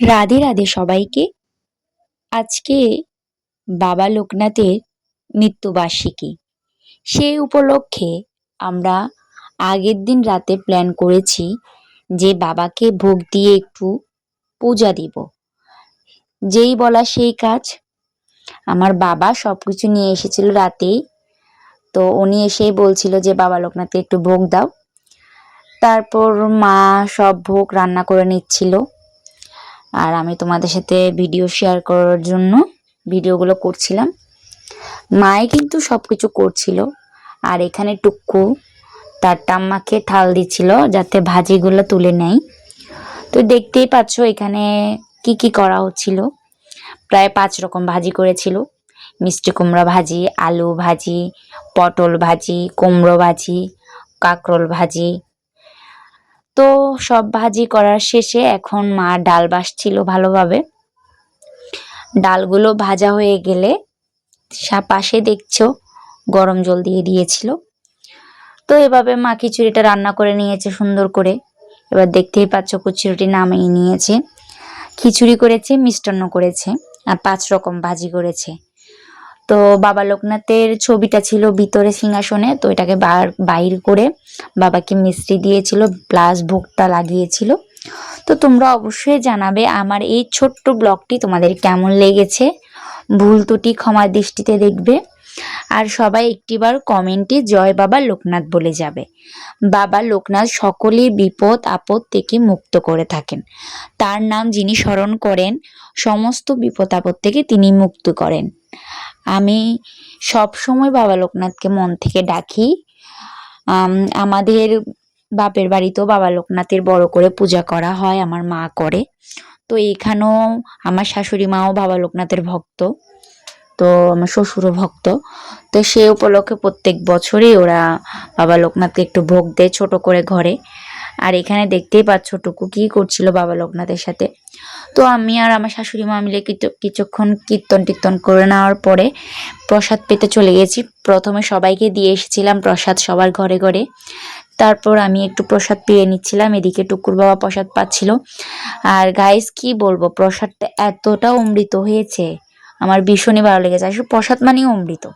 রাধে রাধে সবাইকে। আজকে বাবা লোকনাথের মৃত্যুবার্ষিকী। সেই উপলক্ষে আমরা আগের দিন রাতে প্ল্যান করেছি যে বাবাকে ভোগ দিয়ে একটু পূজা দিব। যেই বলা সেই কাজ। আমার বাবা সব কিছু নিয়ে এসেছিল রাতেই। তো উনি এসেই বলছিল যে, বাবা লোকনাথকে একটু ভোগ দাও। তারপর মা সব ভোগ রান্না করে নিচ্ছিল। আর আমি তোমাদের সাথে ভিডিও শেয়ার করার জন্য ভিডিওগুলো করছিলাম। মায়ে কিন্তু সব কিছু করছিল। আর এখানে টুকু তার টাম্মাকে ঠাল দিচ্ছিল যাতে ভাজিগুলো তুলে নেয়। তো দেখতেই পাচ্ছ এখানে কি কি করা হচ্ছিল। প্রায় পাঁচ রকম ভাজি করেছিল। মিষ্টি কুমড়া ভাজি, আলু ভাজি, পটল ভাজি, কুমড়ো ভাজি, কাঁকরোল ভাজি তো সব ভাজি করার শেষে এখন মা ডাল বাসছিল ভালোভাবে। ডালগুলো ভাজা হয়ে গেলে পাশে দেখছ গরম জল দিয়ে দিয়েছিল। তো এভাবে মা খিচুড়িটা রান্না করে নিয়েছে সুন্দর করে। এবার দেখতেই পাচ্ছ খিচুড়িটি নামিয়ে নিয়েছে। খিচুড়ি করেছে, মিষ্টান্ন করেছে, আর পাঁচ রকম ভাজি করেছে। তো বাবা লোকনাথের ছবিটা ছিল ভিতরে সিংহাসনে, তো এটাকে বাইর করে বাবাকে মিস্ত্রি দিয়েছিল প্লাস ভোগটা লাগিয়েছিল। তো তোমরা অবশ্যই জানাবে আমার এই ছোট্ট ব্লগটি তোমাদের কেমন লেগেছে। ভুল ত্রুটি ক্ষমার দৃষ্টিতে দেখবে। আর সবাই একটিবার কমেন্টে জয় বাবা লোকনাথ বলে যাবে। বাবা লোকনাথ সকলের বিপদ, আপদ থেকে মুক্ত করে থাকেন। তার নাম যিনি স্মরণ করেন, সমস্ত বিপদ আপদ থেকে তিনি মুক্ত করেন। আমি সব সময় বাবা লোকনাথকে মন থেকে ডাকি। আমাদের বাপের বাড়িতেও বাবা লোকনাথের বড় করে পূজা করা হয়, আমার মা করে। তো এখানেও আমার শাশুড়ি মাও বাবা লোকনাথের ভক্ত, তো আমার শ্বশুরও ভক্ত। তো সে উপলক্ষে প্রত্যেক বছরই ওরা বাবা লোকনাথকে একটু ভোগ দেয় ছোট করে ঘরে। আর এখানে দেখতেই পাচ্ছ টুকু কি করছিল বাবা লোকনাথের সাথে। তো আমি আর আমার শাশুড়ি মা মিলে কিছু- কিছুক্ষণ কীর্তন টীর্তন করে নেওয়ার পরে প্রসাদ পেতে চলে গেছি। প্রথমে সবাইকে দিয়ে এসেছিলাম প্রসাদ সবার ঘরে ঘরে। তারপর আমি একটু প্রসাদ পেয়ে নিচ্ছিলাম, এদিকে টুকুর বাবা প্রসাদ পাচ্ছিল। আর গাইস কি বলব, প্রসাদটা এতটা অমৃত হয়েছে। আমার ভীষণই ভালো লেগেছে। আসলে প্রসাদ মানেই অমৃত।